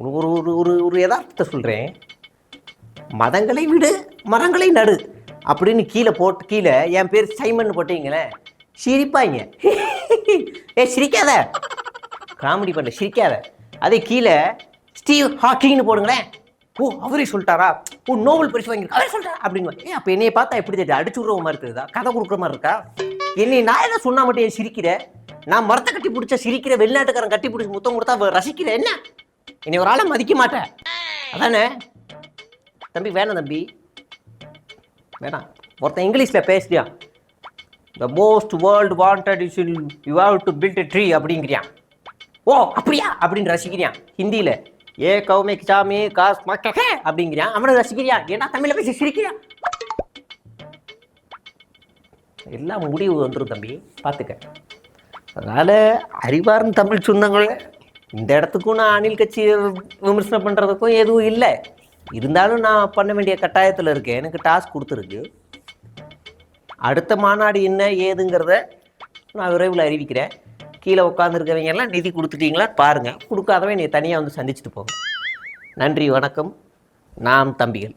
ஒரு ஒரு ஒரு ஒரு யதார்த்தத்தை சொல்கிறேன் மதங்களை விடு மரங்களை நடு அப்படின்னு கீழே போட்டு கீழே என் பேர் சைமன் போட்டீங்களேன் சிரிப்பாங்க ஏ சிரிக்காத. காமெடி பண்ணல சிரிக்காத. அதே கீழே ஸ்டீவ் ஹாக்கிங்னு போடுங்களேன். ஓ அவரே சொல்லிட்டாரா? ஓ நோபல் பரிசு வாங்கியிருக்கா. அவரே சொல்லிட்டாரா? அப்படின்னு ஏன் அப்போ என்னையை பார்த்தா எப்படி தெரியுது? அடிச்சு விடுற மாதிரி இருக்குதா? கதை கொடுக்குற மாதிரி இருக்கா? என்னை நான் என்ன சொன்னா மட்டும் ஏன் சிரிக்கிற? நான் மரத்தை கட்டி பிடிச்ச சிரிக்கிற வெளிநாட்டுக்காரன் கட்டி பிடிச்சி முத்தம் கொடுத்தா அவ ரசிக்கிற? என்ன? என்னை ஒரு ஆளை மதிக்க மாட்டேன். அதானே? தம்பி வேணாம் தம்பி. வேணாம். ஒருத்தன் இங்கிலீஷில் பேசுறியா? The most world wanted is in you have to build a tree அப்படிங்கிறியான் ஓ அப்படியா? அப்படின்னு ரசிக்கிறியான் ஹிந்தியில் ஏ கௌமே கிசாமி காஸ் மக்கே அப்படிங்கிறியான் அவனை ரசிக்கிறியான் ஏன்னா தமிழில் பேசி சிரிக்கிறான் எல்லாம் முடிவு வந்துடும் தம்பி. பார்த்துக்க அதனால் அறிவார்ந்த தமிழ் சொந்தங்களே இந்த இடத்துக்கும் நான் அணில் கட்சி விமர்சனம் பண்ணுறதுக்கும் எதுவும் இல்லை. இருந்தாலும் நான் பண்ண வேண்டிய கட்டாயத்தில் இருக்கேன். எனக்கு டாஸ்க் கொடுத்துருக்கு. அடுத்த மாநாடு என்ன ஏதுங்கிறத நான் விரைவில் அறிவிக்கிறேன். கீழே உட்காந்துருக்கிறவங்க எல்லாம் நிதி கொடுத்துட்டீங்களா? பாருங்கள் கொடுக்காதவன் நீ தனியாக வந்து சந்திச்சுட்டு போங்க நன்றி வணக்கம். நாம் தம்பிகள்.